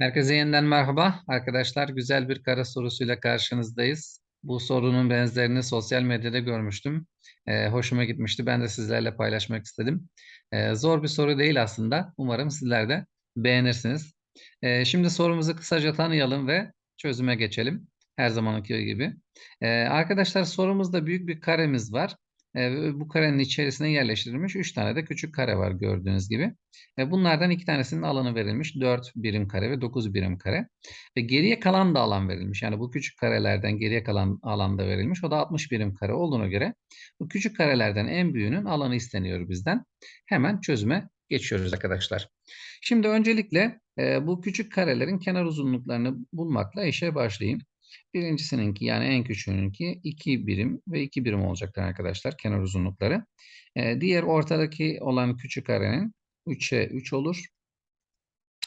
Herkese yeniden merhaba. Arkadaşlar güzel bir kare sorusuyla karşınızdayız. Bu sorunun benzerini sosyal medyada görmüştüm. Ee, hoşuma gitmişti. Ben de sizlerle paylaşmak istedim. Ee, zor bir soru değil aslında. Umarım sizler de beğenirsiniz. Ee, şimdi sorumuzu kısaca tanıyalım ve çözüme geçelim. Her zamanki gibi. Ee, arkadaşlar sorumuzda büyük bir karemiz var. Ee, bu karenin içerisine yerleştirilmiş 3 tane de küçük kare var gördüğünüz gibi. E, bunlardan iki tanesinin alanı verilmiş. 4 birim kare ve 9 birim kare. Ve geriye kalan da alan verilmiş. Yani bu küçük karelerden geriye kalan alan da verilmiş. O da 60 birim kare olduğuna göre bu küçük karelerden en büyüğünün alanı isteniyor bizden. Hemen çözüme geçiyoruz arkadaşlar. Şimdi öncelikle e, bu küçük karelerin kenar uzunluklarını bulmakla işe başlayayım. Birincisininki yani en küçüğününki 2 birim ve 2 birim olacaktır arkadaşlar kenar uzunlukları. E, diğer ortadaki olan küçük karenin 3'e 3 olur.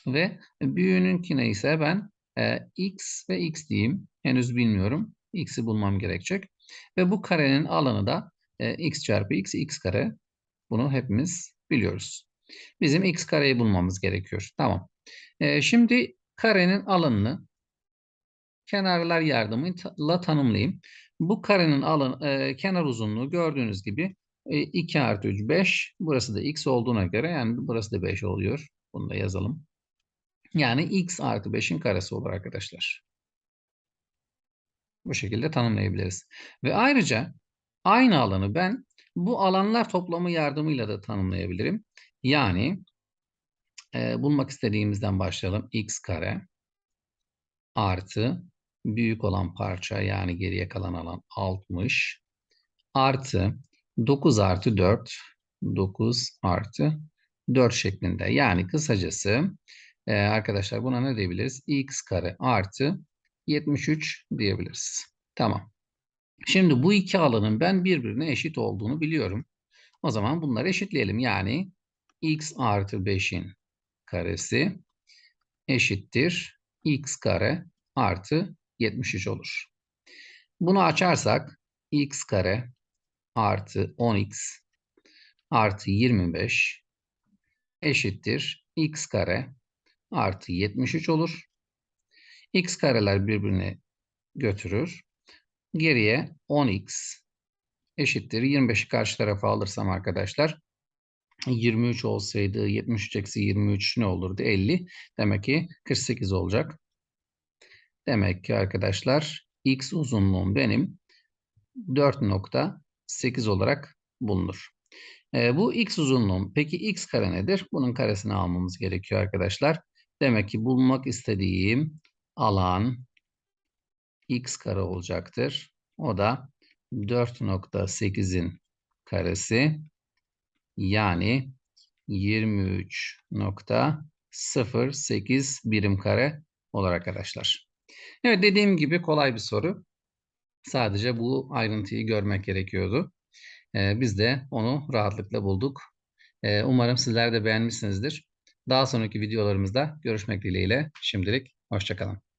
Ve büyüğününkine ise ben e, x ve x diyeyim. Henüz bilmiyorum. x'i bulmam gerekecek. Ve bu karenin alanı da e, x çarpı x, x kare. Bunu hepimiz biliyoruz. Bizim x kareyi bulmamız gerekiyor. Tamam. E, şimdi karenin alanını kenarlar yardımıyla tanımlayayım. Bu karenin alan, e, kenar uzunluğu gördüğünüz gibi 2 e, artı 3 5. Burası da x olduğuna göre yani burası da 5 oluyor. Bunu da yazalım. Yani x artı 5'in karesi olur arkadaşlar. Bu şekilde tanımlayabiliriz. Ve ayrıca aynı alanı ben bu alanlar toplamı yardımıyla da tanımlayabilirim. Yani e, bulmak istediğimizden başlayalım. x kare artı büyük olan parça yani geriye kalan alan 60 artı 9 artı 4 9 artı 4 şeklinde. Yani kısacası e, arkadaşlar buna ne diyebiliriz? x kare artı 73 diyebiliriz. Tamam. Şimdi bu iki alanın ben birbirine eşit olduğunu biliyorum. O zaman bunları eşitleyelim. Yani x artı 5'in karesi eşittir x kare artı 73 olur. Bunu açarsak x kare artı 10x artı 25 eşittir x kare artı 73 olur. x kareler birbirini götürür. Geriye 10x eşittir. 25'i karşı tarafa alırsam arkadaşlar 23 olsaydı 73 eksi 23 ne olurdu? 50. Demek ki 48 olacak. Demek ki arkadaşlar x uzunluğum benim 4.8 olarak bulunur. E, bu x uzunluğum. Peki x kare nedir? Bunun karesini almamız gerekiyor arkadaşlar. Demek ki bulmak istediğim alan x kare olacaktır. O da 4.8'in karesi yani 23.08 birim kare olur arkadaşlar. Evet dediğim gibi kolay bir soru. Sadece bu ayrıntıyı görmek gerekiyordu. Ee, biz de onu rahatlıkla bulduk. Ee, umarım sizler de beğenmişsinizdir. Daha sonraki videolarımızda görüşmek dileğiyle. Şimdilik hoşçakalın.